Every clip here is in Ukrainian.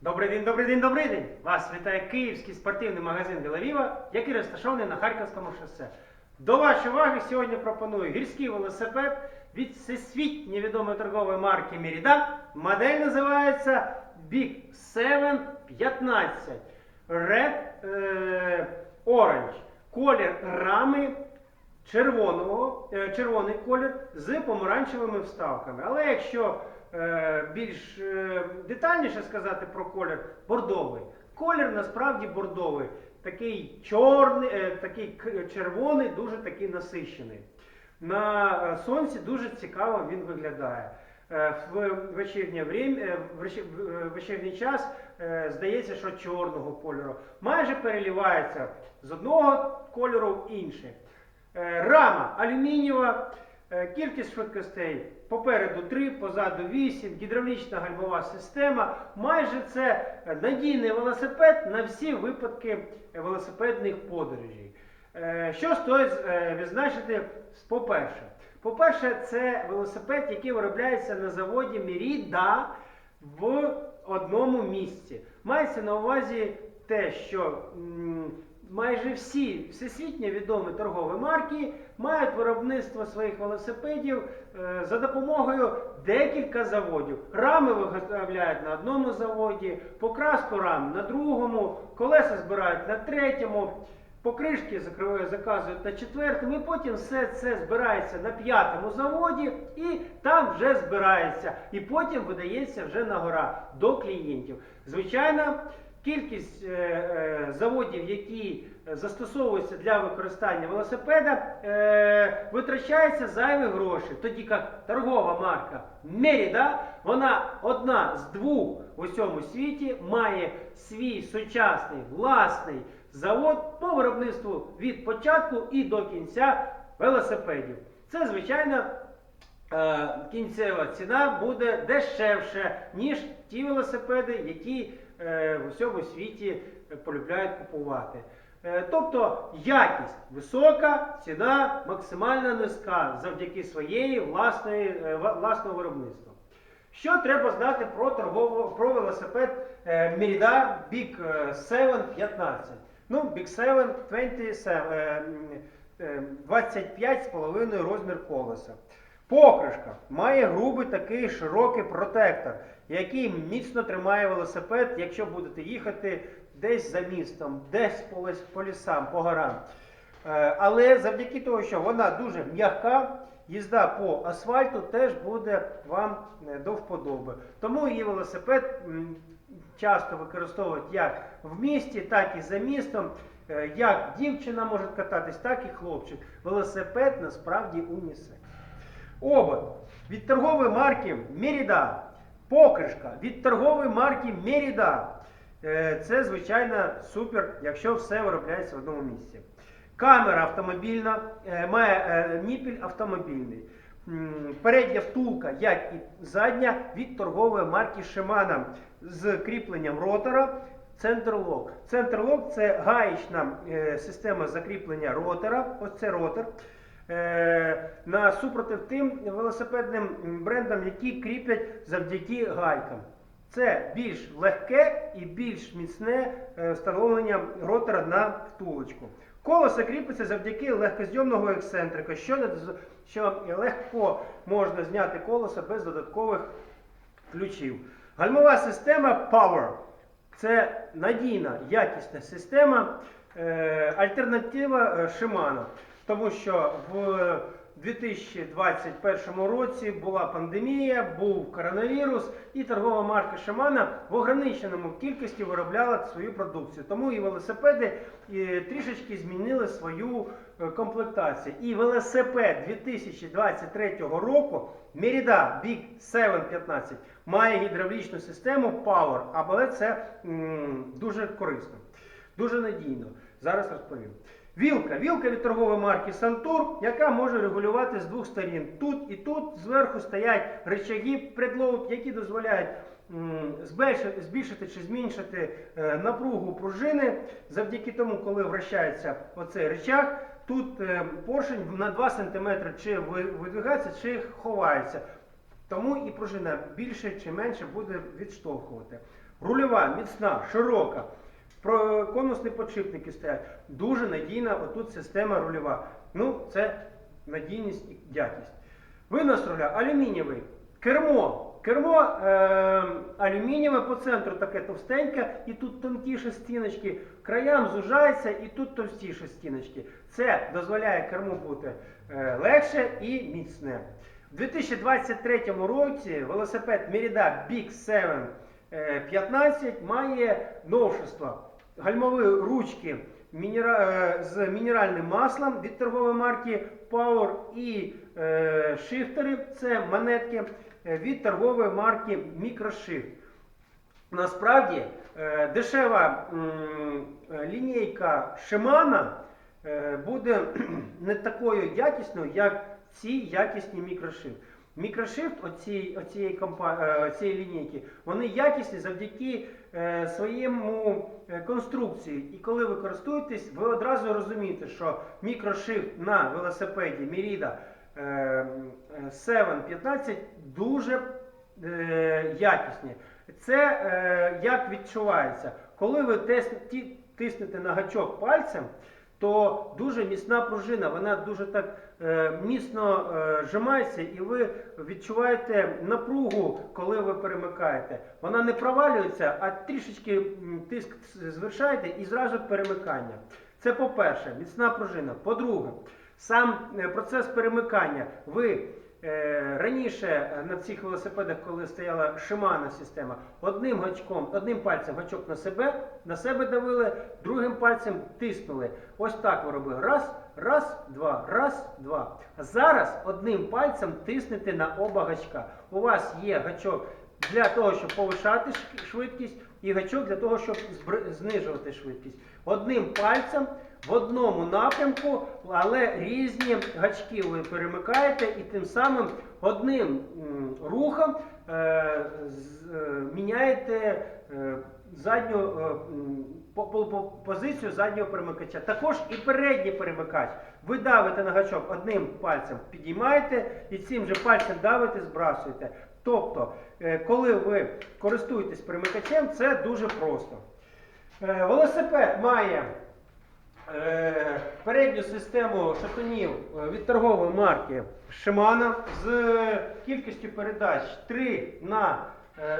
Добрий день, добрий день, добрий день! Вас вітає київський спортивний магазин Вілавіва, який розташований на Харківському шосе. До вашої уваги сьогодні пропоную гірський велосипед від всесвітньо відомої торгової марки Merida. Модель називається Big 7 15 Red е, Orange. Колір рами червоного, е, червоний колір з помаранчевими вставками. Але якщо більш е, детальніше сказати про колір, бордовий. Колір насправді бордовий. Такий чорний, е, такий червоний, дуже такий насищений. На е, сонці дуже цікаво він виглядає. Е, В вечірнє е, в вечі- в е, вечірній час е, здається, що чорного кольору. Майже перелівається з одного кольору в інший. Е, Рама алюмінієва, е, кількість швидкостей попереду 3, позаду 8, гідравлічна гальмова система. Майже це надійний велосипед на всі випадки велосипедних подорожей. Е, Що стоїть е, відзначити по-перше? По-перше, це велосипед, який виробляється на заводі Merida в одному місці. Мається на увазі те, що майже всі всесвітньо відомі торгові марки мають виробництво своїх велосипедів е, за допомогою декілька заводів. Рами виготовляють на одному заводі, покраску рам на другому, колеса збирають на третьому. Покришки заказують на четвертому, і потім все це збирається на п'ятому заводі, і там вже збирається. І потім видається вже на гора до клієнтів. Звичайно, кількість е, е, заводів, які е, застосовуються для використання велосипеда, е, витрачається зайві гроші. Тоді як торгова марка Merida, вона одна з двох у всьому світі має свій сучасний власний завод по виробництву від початку і до кінця велосипедів. Це, звичайно, кінцева ціна буде дешевше, ніж ті велосипеди, які в усьому світі е, полюбляють купувати. Е, Тобто якість висока, ціна максимально низька завдяки своєї власної, е, власного виробництва. Що треба знати про торгову про велосипед е, Merida Big е, 7 15? Ну, Big 7 27, е, е, 25,5 розмір колеса. Покришка має грубий такий широкий протектор, який міцно тримає велосипед, якщо будете їхати десь за містом, десь по, по лісам, по горам. Е, Але завдяки того, що вона дуже м'яка, їзда по асфальту теж буде вам е, до вподоби. Тому її велосипед часто використовують як в місті, так і за містом. Е, Як дівчина може кататись, так і хлопчик. Велосипед насправді унісекс. Обод від торгової марки Merida. Покришка від торгової марки Merida. Е, Це, звичайно, супер, якщо все виробляється в одному місці. Камера автомобільна, е, має е, ніпіль автомобільний. Передня втулка, як і задня, від торгової марки Shimano з кріпленням ротора. Центрлок. Центрлок це гаєчна е, система закріплення ротора. Ось це ротор. Е, на супротив тим велосипедним брендам, які кріплять завдяки гайкам. Це більш легке і більш міцне е, встановлення ротора на втулочку. Колесо кріпиться завдяки легкозйомного ексцентрика, що, що легко можна зняти колесо без додаткових ключів. Гальмова система Power. Це надійна, якісна система, е, альтернатива Shimano. Тому що в 2021 році була пандемія, був коронавірус, і торгова марка Shimano в ограниченому кількості виробляла свою продукцію. Тому і велосипеди трішечки змінили свою е, комплектацію. І велосипед 2023 року Merida Big 715 має гідравлічну систему Power, але це м, дуже корисно, дуже надійно. Зараз розповім. Вілка. Вілка від торгової марки Santur, яка може регулювати з двох сторін. Тут і тут зверху стоять речаги предлоуд, які дозволяють збільшити, чи зменшити е, напругу пружини. Завдяки тому, коли вращається оцей речах, тут е, поршень на 2 см чи ви- видвигається, чи ховається. Тому і пружина більше чи менше буде відштовхувати. Рульова, міцна, широка. Про конусні подшипники стоять. Дуже надійна отут система рульова. Ну, це надійність і якість. Винос руля алюмінієвий. Кермо. Кермо е, алюмінієве по центру таке товстеньке, і тут тонкіші стіночки, краям зужається і тут товстіші стіночки. Це дозволяє керму бути е, легше і міцне. У 2023 році велосипед Merida Big 7 е, 15 має новшество. Гальмові ручки е, з мінеральним маслом від торгової марки Power і е, шифтери це монетки е, від торгової марки Microshift. Насправді е, дешева е, лінійка Shimano е, буде не такою якісною, як ці якісні мікрошифт. Мікрошифт оцієї, е, оцієї лінійки, вони якісні завдяки е, своєму е, конструкції. І коли ви користуєтесь, ви одразу розумієте, що мікрошифт на велосипеді Merida е, е, 715 дуже е, якісні. Це як відчувається, коли ви ті- тиснете на гачок пальцем, то дуже міцна пружина, вона дуже так е, міцно е, зжимається, і ви відчуваєте напругу, коли ви перемикаєте. Вона не провалюється, а трішечки тиск звершаєте і зразу перемикання. Це по-перше, міцна пружина. По-друге, сам е, процес перемикання. Ви раніше е, на цих велосипедах, коли стояла Shimano система, одним гачком, одним пальцем гачок на себе, на себе давили, другим пальцем тиснули. Ось так ви робили. Раз, раз, два, раз, два. Зараз одним пальцем тиснете на оба гачка. У вас є гачок для того, щоб повишати швидкість, і гачок для того, щоб знижувати швидкість. Одним пальцем в одному напрямку, але різні гачки ви перемикаєте і тим самим одним рухом міняєте задню по, по, по- позицію заднього перемикача. Також і передній перемикач. Ви давите на гачок одним пальцем підіймаєте і цим же пальцем давите, збрасуєте. Тобто, е, коли ви користуєтесь перемикачем, це дуже просто. Е, Велосипед має передню систему шатунів е, від торгової марки Shimano з кількістю передач 3 на е,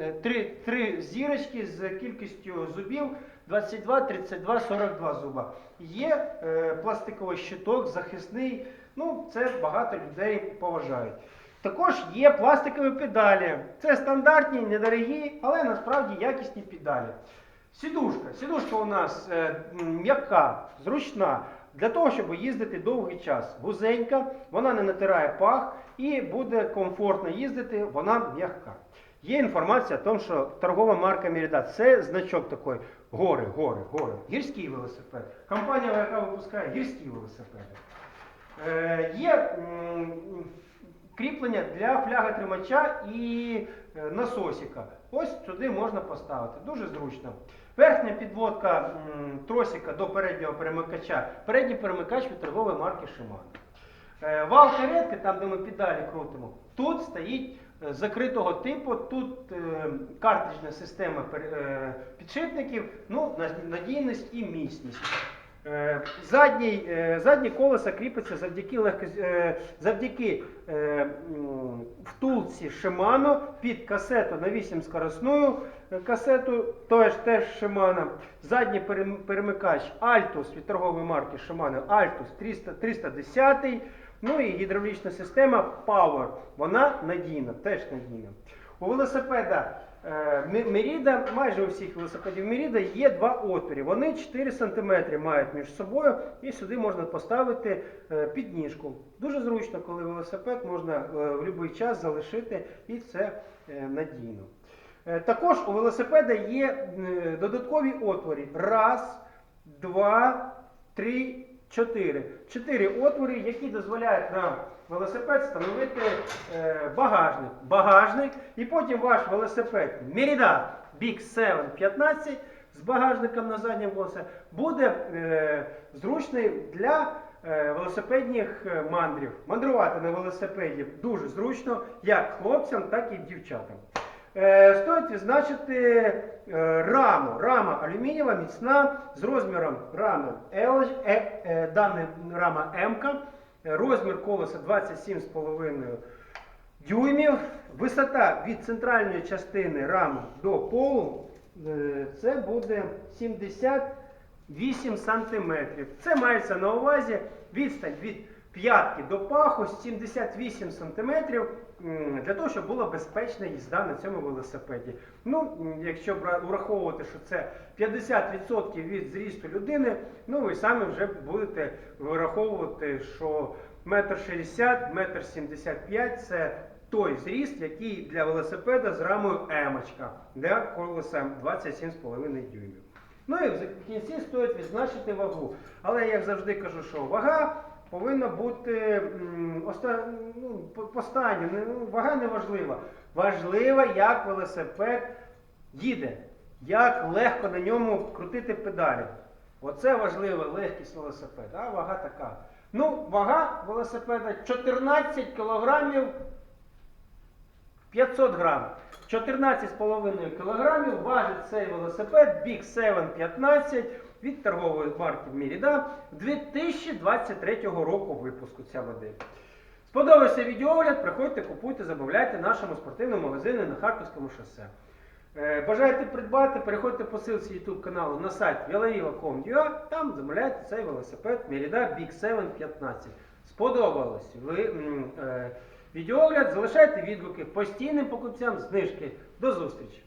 е, 3, 3 зірочки з кількістю зубів 22, 32, 42 зуба. Є е, пластиковий щиток, захисний. Ну, це багато людей поважають. Також є пластикові педалі. Це стандартні, недорогі, але насправді якісні педалі. Сідушка. Сідушка у нас е, м'яка, зручна, для того, щоб їздити довгий час. Вузенька, вона не натирає пах і буде комфортно їздити, вона м'яка. Є інформація о тому, що торгова марка Merida це значок такий. Гори, гори, гори. Гірський велосипед. Компанія, яка випускає гірські велосипеди. Е, є м, кріплення для фляги тримача і е, насосика. Ось сюди можна поставити. Дуже зручно. Верхня підводка тросика до переднього перемикача. Передній перемикач від торгової марки Shimano. Е, Вал каретки, там де ми педалі крутимо, тут стоїть е, закритого типу, тут картриджна система підшипників, ну, надійність і міцність. Е, Задній, е, заднє колесо кріпиться завдяки, легко, е, завдяки втулці Shimano під касету на 8 скоростною е, касету, теж, теж Shimano. Задній перемикач Altus від торгової марки Shimano Altus 300, 310. Ну і гідравлічна система Power. Вона надійна, теж надійна. У велосипеда е, Merida, майже у всіх велосипедів Merida є два отвори. Вони 4 см мають між собою і сюди можна поставити е, підніжку. Дуже зручно, коли велосипед можна е, в будь-який час залишити і це надійно. Також у велосипеда є додаткові отвори. Раз, два, три, чотири. Чотири отвори, які дозволяють нам велосипед встановити е, багажник. Багажник, і потім ваш велосипед Merida Big 715 з багажником на задньому колесі буде е, зручний для е, велосипедних е, мандрів. Мандрувати на велосипеді дуже зручно як хлопцям, так і дівчатам. Е, стоїть відзначити е, раму. Рама алюмінієва, міцна, з розміром рами L, е, дана рама М, розмір колеса 27,5 дюймів, висота від центральної частини рами до полу це буде 78 сантиметрів. Це мається на увазі відстань від п'ятки до паху 78 сантиметрів м, для того, щоб була безпечна їзда на цьому велосипеді. Ну, якщо враховувати, що це 50% від зрісту людини, ну ви самі вже будете враховувати, що метр 60, метр 75 це той зріст, який для велосипеда з рамою емочка, для колеса 27,5 дюймів. Ну і в кінці стоїть відзначити вагу. Але як завжди кажу, що вага повинна бути оста... ну, по- по. Не- ну, Вага не важлива. Важливо, як велосипед їде, як легко на ньому крутити педалі. Оце важлива легкість велосипеда, а вага така. Ну, вага велосипеда 14 кілограмів 500 грам. 14,5 кг важить цей велосипед 7 15 від торгової марки Merida 2023 року випуску ця модель. Сподобався відеоогляд, приходьте, купуйте, замовляйте в нашому спортивному магазині на Харківському шосе. Е, Бажаєте придбати, переходьте по ссылці YouTube каналу на сайт veloviva.com.ua, там замовляйте цей велосипед Merida Big 7 15. Сподобалось ви е, відеоогляд, залишайте відгуки постійним покупцям знижки. До зустрічі!